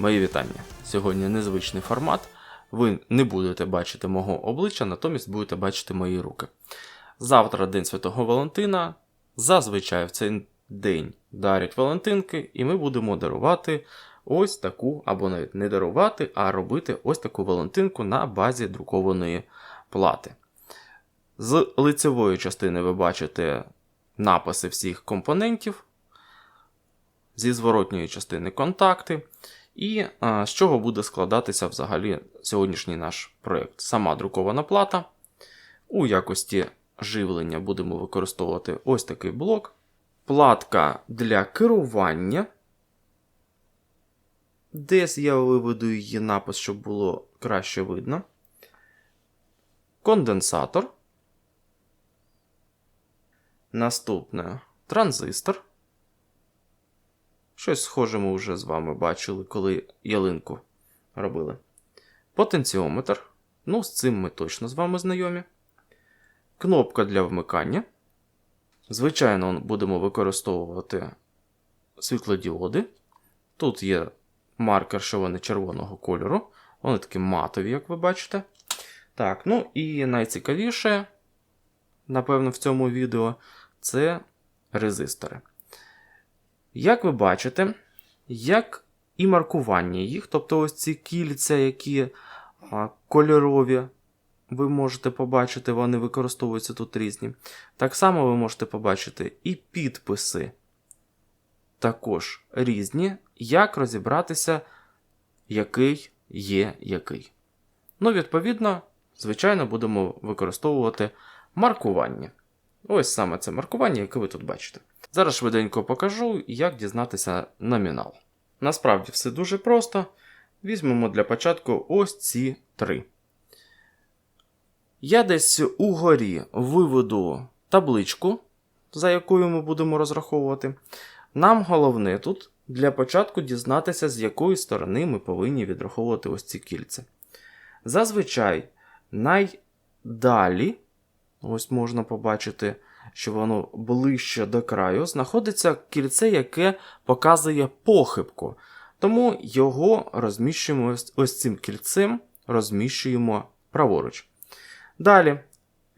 Мої вітання. Сьогодні незвичний формат. Ви не будете бачити мого обличчя, натомість будете бачити мої руки. Завтра День Святого Валентина. Зазвичай в цей день дарять Валентинки, і ми будемо дарувати ось таку, або навіть не дарувати, а робити ось таку Валентинку на базі друкованої плати. З лицевої частини ви бачите написи всіх компонентів, зі зворотньої частини контакти. І а, з чого буде складатися взагалі сьогоднішній наш проєкт? Сама друкована плата. У якості живлення будемо використовувати ось такий блок. Платка для керування. Десь я виведу її напис, щоб було краще видно. Конденсатор. Наступне транзистор. Щось схоже ми вже з вами бачили, коли ялинку робили. Потенціометр. Ну, з цим ми точно з вами знайомі. Кнопка для вмикання. Звичайно, будемо використовувати світлодіоди. Тут є маркер, що вони червоного кольору. Вони такі матові, як ви бачите. Так, ну і найцікавіше, напевно, в цьому відео це резистори. Як ви бачите, як і маркування їх, тобто ось ці кільця, які кольорові, ви можете побачити, вони використовуються тут різні. Так само ви можете побачити і підписи також різні, як розібратися, який є який. Ну, відповідно, звичайно, будемо використовувати маркування. Ось саме це маркування, яке ви тут бачите. Зараз швиденько покажу, як дізнатися номінал. Насправді все дуже просто. Візьмемо для початку ось ці три. Я десь угорі виведу табличку, за якою ми будемо розраховувати. Нам головне тут для початку дізнатися, з якої сторони ми повинні відраховувати ось ці кільця. Зазвичай найдалі, ось можна побачити що воно ближче до краю, знаходиться кільце, яке показує похибку. Тому його розміщуємо ось, цим кільцем, розміщуємо праворуч. Далі,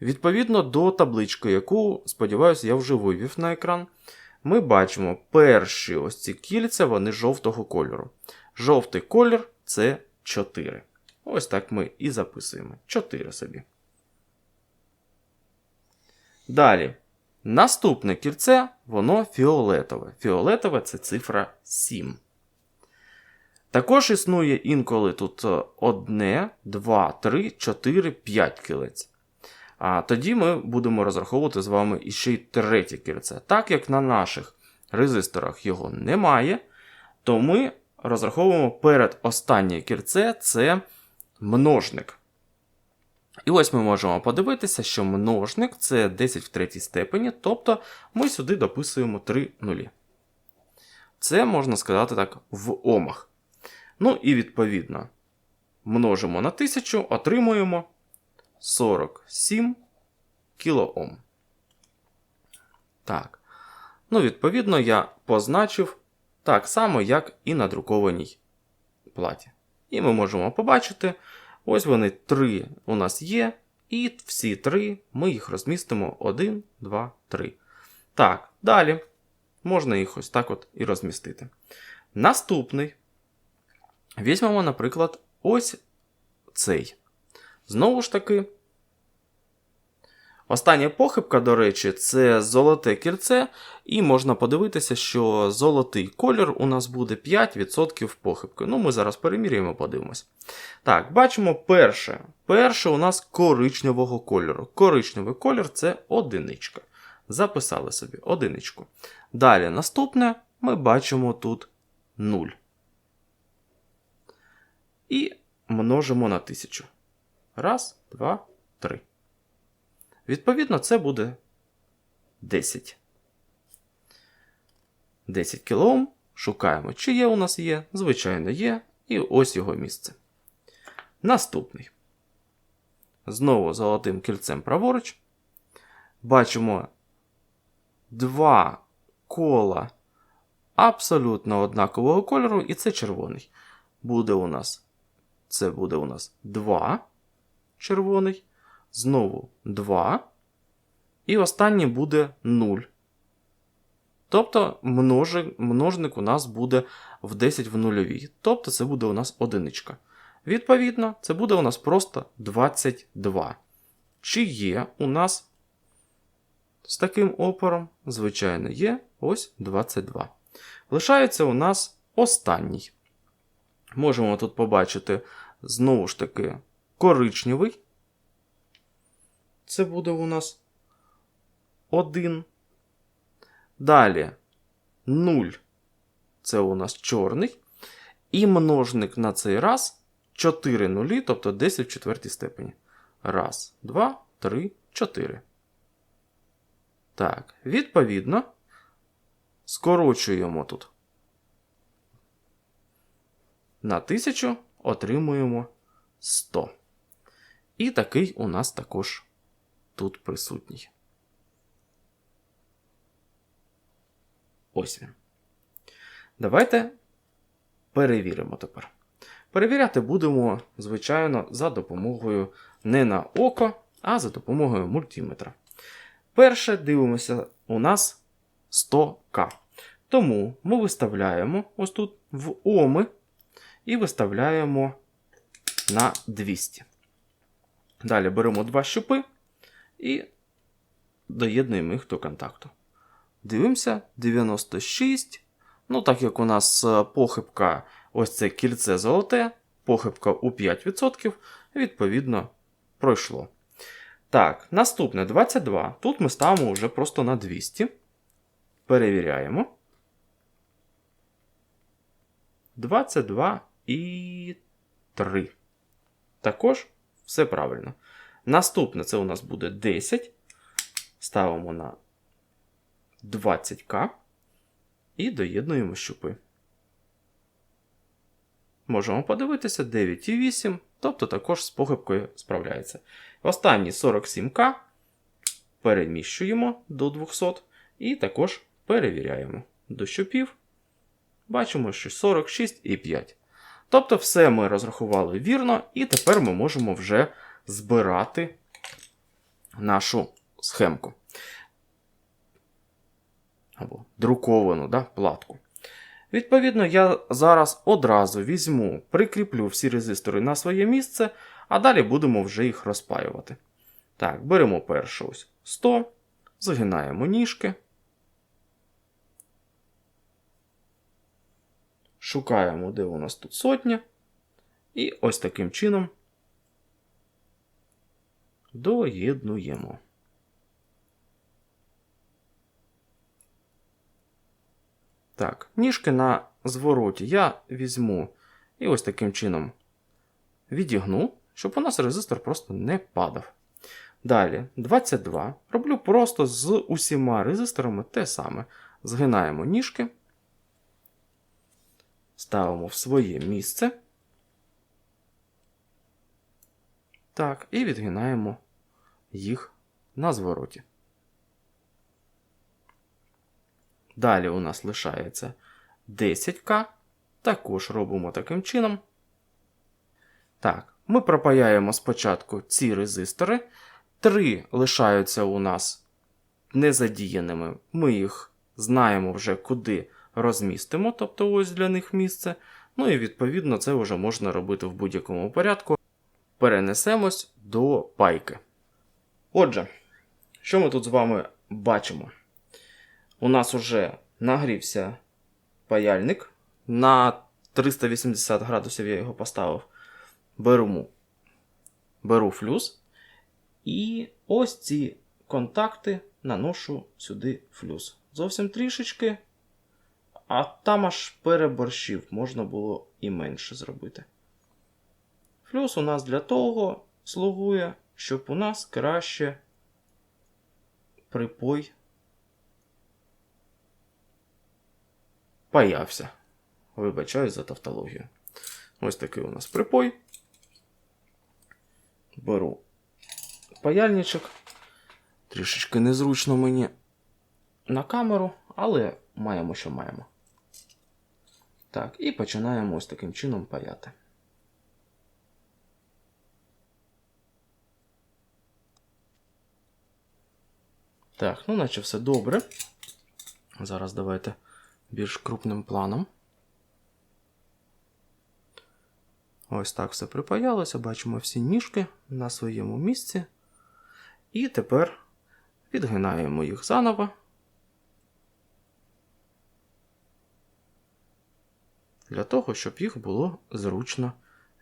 відповідно до таблички, яку, сподіваюся, я вже вивів на екран, ми бачимо перші ось ці кільця, вони жовтого кольору. Жовтий колір це 4. Ось так ми і записуємо. 4 собі. Далі. Наступне кільце, воно фіолетове. Фіолетове це цифра 7. Також існує інколи тут 1, 2, 3, 4, 5 кілець. А тоді ми будемо розраховувати з вами іще й третє кільце. Так як на наших резисторах його немає, то ми розраховуємо перед останнє кільце це множник. І ось ми можемо подивитися, що множник це 10 в третій степені, тобто ми сюди дописуємо 3 нулі. Це можна сказати так в омах. Ну і відповідно множимо на 1000, отримуємо 47 кілоом. Так. Ну, відповідно, я позначив так само, як і на друкованій платі. І ми можемо побачити. Ось вони три у нас є, і всі три ми їх розмістимо 1, 2, 3. Так, далі можна їх ось так от і розмістити. Наступний. Візьмемо, наприклад, ось цей. Знову ж таки, Остання похибка, до речі, це золоте кільце, і можна подивитися, що золотий колір у нас буде 5% похибки. Ну, ми зараз переміряємо, подивимось. Так, бачимо перше. Перше у нас коричневого кольору. Коричневий колір це одиничка. Записали собі одиничку. Далі наступне ми бачимо тут 0. І множимо на 1000. Раз, два, три. Відповідно, це буде 10. 10 кОм. Шукаємо, чи є у нас є. Звичайно, є. І ось його місце. Наступний. Знову золотим кільцем праворуч. Бачимо два кола абсолютно однакового кольору, і це червоний. буде у нас. Це буде у нас 2 червоний. Знову 2. І останній буде 0. Тобто множник у нас буде в 10 в нульовій. Тобто це буде у нас одиничка. Відповідно, це буде у нас просто 22. Чи є у нас з таким опором? Звичайно, є ось 22. Лишається у нас останній. Можемо тут побачити знову ж таки коричневий. Це буде у нас 1. Далі 0. Це у нас чорний. І множник на цей раз 4 нулі, тобто 10 в четвертій степені. Раз, два, три, чотири. Так, відповідно, скорочуємо тут. На 1000 отримуємо 100. І такий у нас також тут присутній. Ось він. Давайте перевіримо тепер. Перевіряти будемо, звичайно, за допомогою не на око, а за допомогою мультиметра. Перше дивимося у нас 100К. Тому ми виставляємо ось тут в Оми і виставляємо на 200. Далі беремо два щупи і доєднуємо їх до контакту. Дивимося 96. Ну, так як у нас е, похибка, ось це кільце золоте, похибка у 5%, відповідно, пройшло. Так, наступне 22. Тут ми ставимо вже просто на 200. Перевіряємо. 22 і 3. Також все правильно. Наступне це у нас буде 10. Ставимо на 20к і доєднуємо щупи. Можемо подивитися 9,8, тобто також з похибкою справляється. Останні 47к переміщуємо до 200 і також перевіряємо до щупів. Бачимо, що 46,5. Тобто, все ми розрахували вірно, і тепер ми можемо вже збирати нашу схемку. Або друковану да, платку. Відповідно, я зараз одразу візьму, прикріплю всі резистори на своє місце, а далі будемо вже їх розпаювати. Так, беремо першу ось 100, згинаємо ніжки. Шукаємо, де у нас тут сотня. І ось таким чином доєднуємо. Так, ніжки на звороті я візьму і ось таким чином відігну, щоб у нас резистор просто не падав. Далі 22. Роблю просто з усіма резисторами те саме. Згинаємо ніжки, ставимо в своє місце. Так, і відгинаємо їх на звороті. Далі у нас лишається 10К. Також робимо таким чином. Так, ми пропаяємо спочатку ці резистори. Три лишаються у нас незадіяними. Ми їх знаємо вже куди розмістимо, тобто ось для них місце. Ну і відповідно це вже можна робити в будь-якому порядку. Перенесемось до пайки. Отже, що ми тут з вами бачимо? У нас уже нагрівся паяльник. На 380 градусів я його поставив. Беру, беру флюс. І ось ці контакти наношу сюди флюс. Зовсім трішечки. А там аж переборщив, можна було і менше зробити. Флюс у нас для того слугує, щоб у нас краще припой паявся. Вибачаюсь за тавтологію. Ось такий у нас припой. Беру паяльничок. Трішечки незручно мені на камеру, але маємо, що маємо. Так, і починаємо ось таким чином паяти. Так, ну наче все добре. Зараз давайте більш крупним планом. Ось так все припаялося, бачимо всі ніжки на своєму місці. І тепер підгинаємо їх заново. Для того, щоб їх було зручно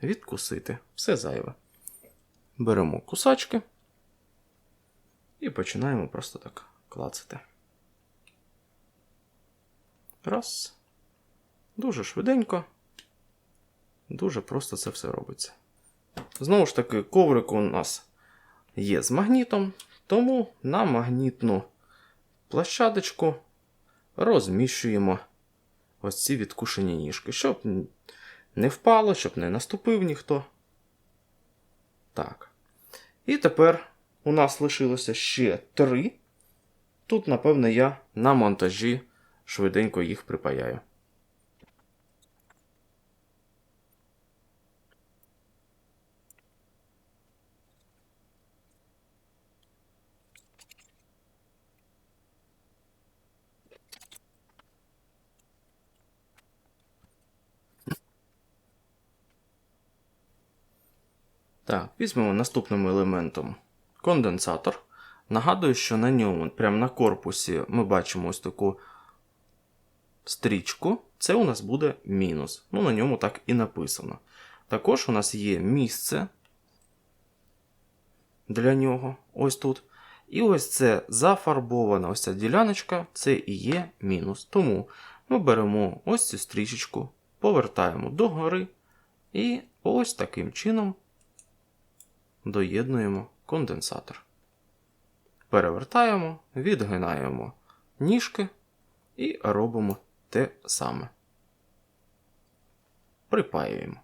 відкусити. Все зайве. Беремо кусачки і починаємо просто так клацати. Раз. Дуже швиденько. Дуже просто це все робиться. Знову ж таки, коврик у нас є з магнітом, тому на магнітну площадочку розміщуємо ось ці відкушені ніжки, щоб не впало, щоб не наступив ніхто. Так. І тепер у нас лишилося ще три. Тут, напевне, я на монтажі швиденько їх припаяю. Так, візьмемо наступним елементом конденсатор. Нагадую, що на ньому, прямо на корпусі, ми бачимо ось таку стрічку. Це у нас буде мінус. Ну, на ньому так і написано. Також у нас є місце для нього. Ось тут. І ось це зафарбована ось ця діляночка, це і є мінус. Тому ми беремо ось цю стрічечку, повертаємо догори. І ось таким чином доєднуємо конденсатор. Перевертаємо, відгинаємо ніжки і робимо те саме. Припаюємо.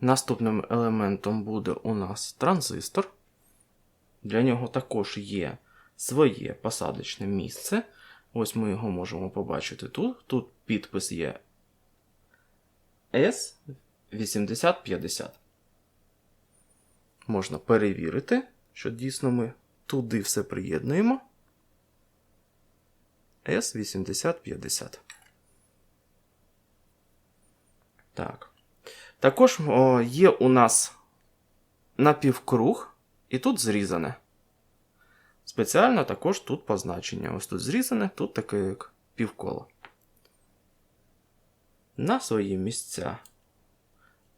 Наступним елементом буде у нас транзистор. Для нього також є своє посадочне місце. Ось ми його можемо побачити тут. Тут підпис є S8050. Можна перевірити, що дійсно ми туди все приєднуємо. S8050. Так. Також о, є у нас напівкруг, і тут зрізане. Спеціально також тут позначення. Ось тут зрізане, тут таке як півколо. На свої місця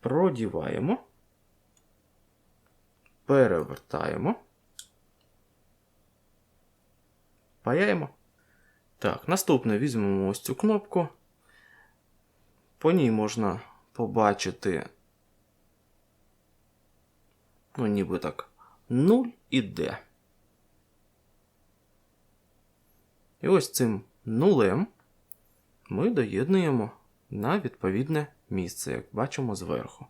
продіваємо, перевертаємо, паяємо. Так, наступне візьмемо ось цю кнопку. По ній можна побачити, ну, ніби так, 0 і D. І ось цим нулем ми доєднуємо на відповідне місце, як бачимо зверху.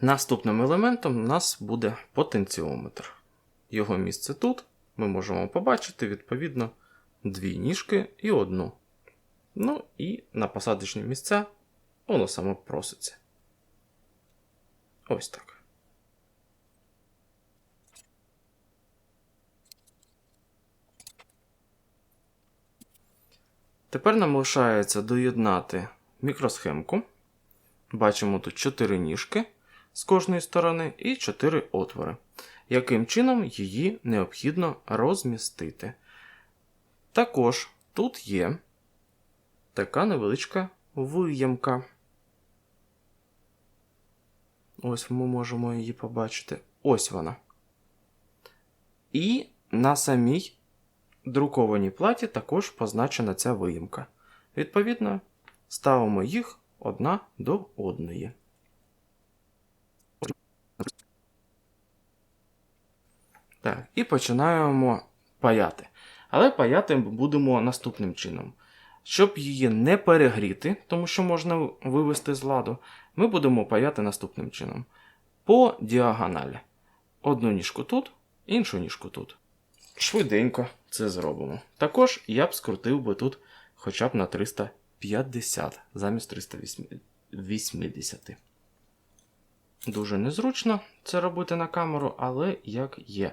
Наступним елементом у нас буде потенціометр. Його місце тут. Ми можемо побачити, відповідно, дві ніжки і одну. Ну і на посадочні місця воно саме проситься. Ось так. Тепер нам лишається доєднати мікросхемку. Бачимо тут 4 ніжки з кожної сторони і 4 отвори. Яким чином її необхідно розмістити. Також тут є така невеличка виємка. Ось ми можемо її побачити. Ось вона. І на самій друкованій платі також позначена ця виїмка. Відповідно, ставимо їх одна до одної. Так, і починаємо паяти. Але паяти будемо наступним чином. Щоб її не перегріти, тому що можна вивести з ладу, ми будемо паяти наступним чином. По діагоналі. Одну ніжку тут, іншу ніжку тут. Швиденько це зробимо. Також я б скрутив би тут хоча б на 350 замість 380. Дуже незручно це робити на камеру, але як є.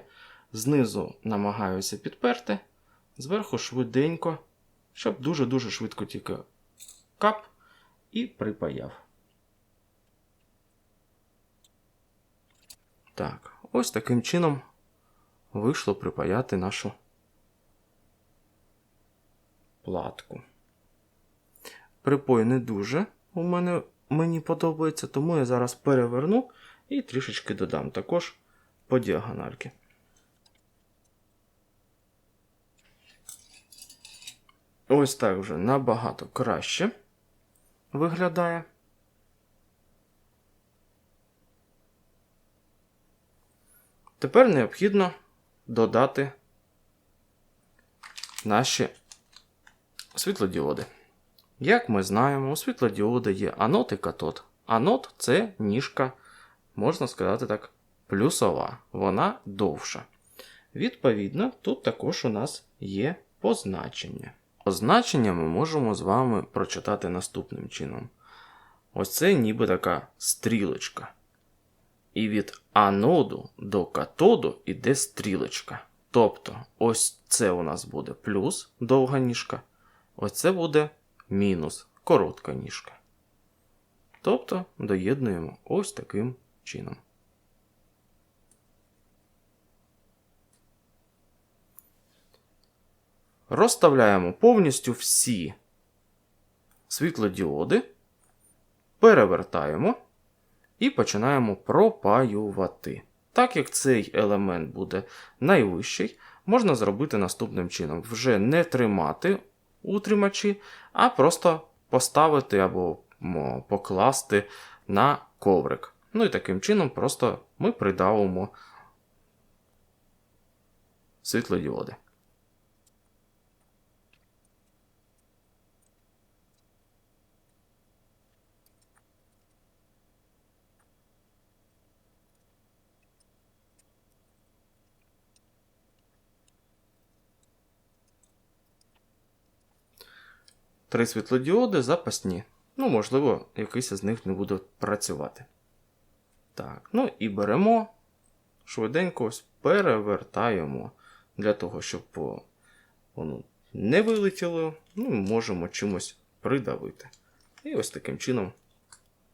Знизу намагаюся підперти, зверху швиденько, щоб дуже-дуже швидко тільки кап і припаяв. Так, ось таким чином вийшло припаяти нашу платку. Припой не дуже у мене мені подобається, тому я зараз переверну і трішечки додам також по діагональки. Ось так вже набагато краще виглядає. Тепер необхідно додати наші світлодіоди. Як ми знаємо, у світлодіоди є анод і катод. Анод це ніжка, можна сказати так, плюсова, вона довша. Відповідно, тут також у нас є позначення. Позначення ми можемо з вами прочитати наступним чином. Ось це ніби така стрілочка. І від аноду до катоду йде стрілочка. Тобто, ось це у нас буде плюс довга ніжка, ось це буде мінус коротка ніжка. Тобто доєднуємо ось таким чином. Розставляємо повністю всі світлодіоди, перевертаємо і починаємо пропаювати. Так як цей елемент буде найвищий, можна зробити наступним чином: вже не тримати утримачі, а просто поставити або покласти на коврик. Ну і таким чином просто ми придавимо світлодіоди. Три світлодіоди запасні. Ну, можливо, якийсь із них не буде працювати. Так, ну і беремо, швиденько ось перевертаємо для того, щоб воно не вилетіло, ну, можемо чимось придавити. І ось таким чином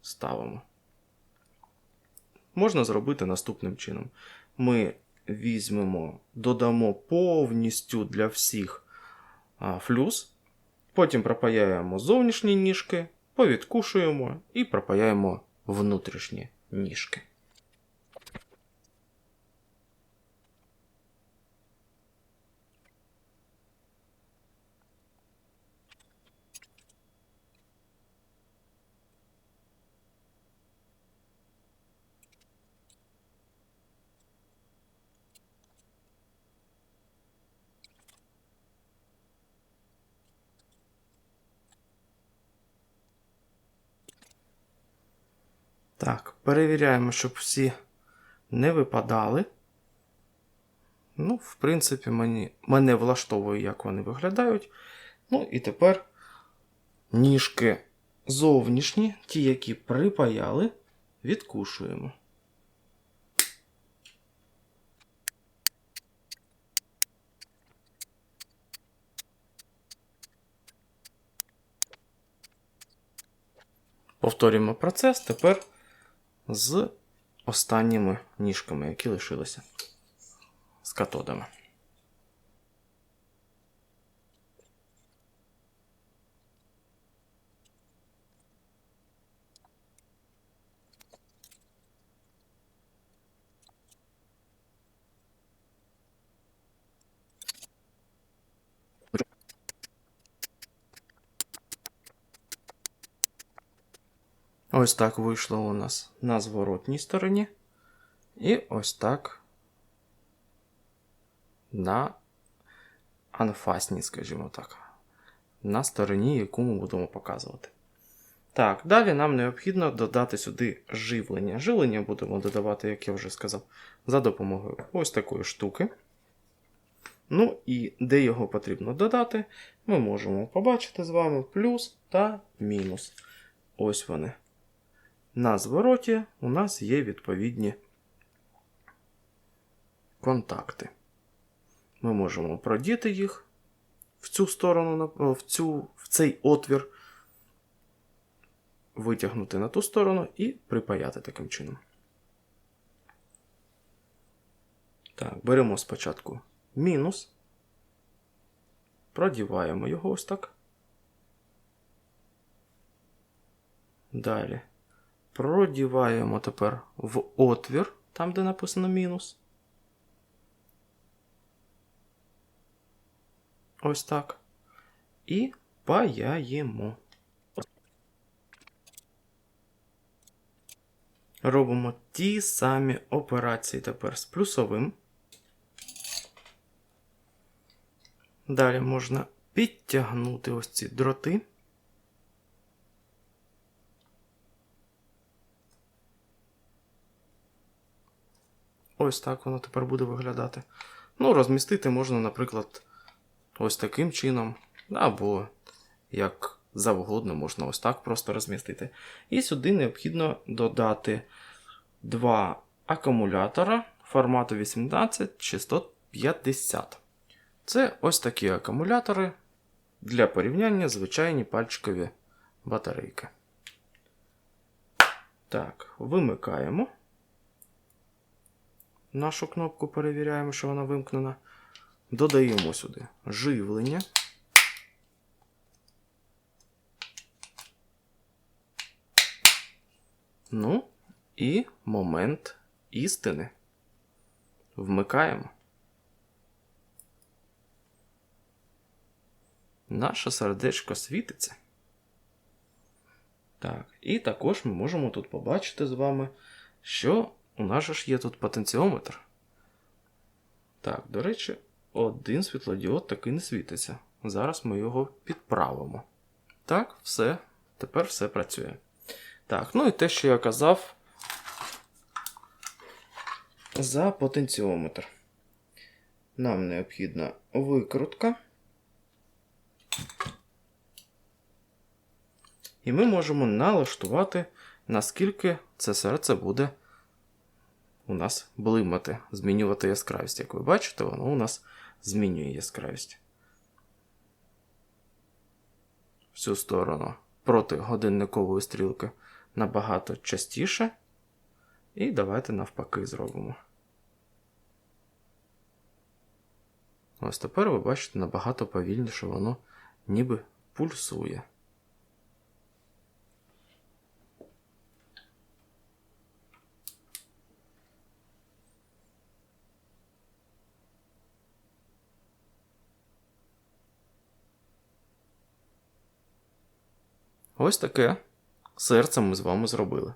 ставимо. Можна зробити наступним чином. Ми візьмемо, додамо повністю для всіх флюс. Потім пропаяємо зовнішні ніжки, повідкушуємо і пропаяємо внутрішні ніжки. Так, перевіряємо, щоб всі не випадали. Ну, в принципі, мені, мене влаштовує, як вони виглядають. Ну, і тепер ніжки зовнішні, ті, які припаяли, відкушуємо. Повторюємо процес. Тепер з останніми ніжками, які лишилися з катодами. Ось так вийшло у нас на зворотній стороні. І ось так на анфасній, скажімо так, на стороні, яку ми будемо показувати. Так, далі нам необхідно додати сюди живлення. Живлення будемо додавати, як я вже сказав, за допомогою ось такої штуки. Ну і де його потрібно додати, ми можемо побачити з вами плюс та мінус. Ось вони. На звороті у нас є відповідні контакти. Ми можемо продіти їх в цю сторону, в, цю, в цей отвір, витягнути на ту сторону і припаяти таким чином. Так, беремо спочатку мінус, продіваємо його ось так. Далі продіваємо тепер в отвір, там, де написано мінус. Ось так. І паяємо. Робимо ті самі операції тепер з плюсовим. Далі можна підтягнути ось ці дроти. Ось так воно тепер буде виглядати. Ну, розмістити можна, наприклад, ось таким чином, або як завгодно, можна ось так просто розмістити. І сюди необхідно додати два акумулятора формату 18650. Це ось такі акумулятори для порівняння звичайні пальчикові батарейки. Так, вимикаємо. Нашу кнопку перевіряємо, що вона вимкнена. Додаємо сюди живлення. Ну, і момент істини. Вмикаємо. Наше сердечко світиться. Так, і також ми можемо тут побачити з вами, що у нас же ж є тут потенціометр. Так, до речі, один світлодіод таки не світиться. Зараз ми його підправимо. Так, все. Тепер все працює. Так, ну і те, що я казав за потенціометр. Нам необхідна викрутка. І ми можемо налаштувати, наскільки це серце буде у нас блимати, змінювати яскравість. Як ви бачите, воно у нас змінює яскравість. Всю сторону проти годинникової стрілки набагато частіше. І давайте навпаки зробимо. Ось тепер ви бачите набагато повільніше воно ніби пульсує. Ось таке серце ми з вами зробили.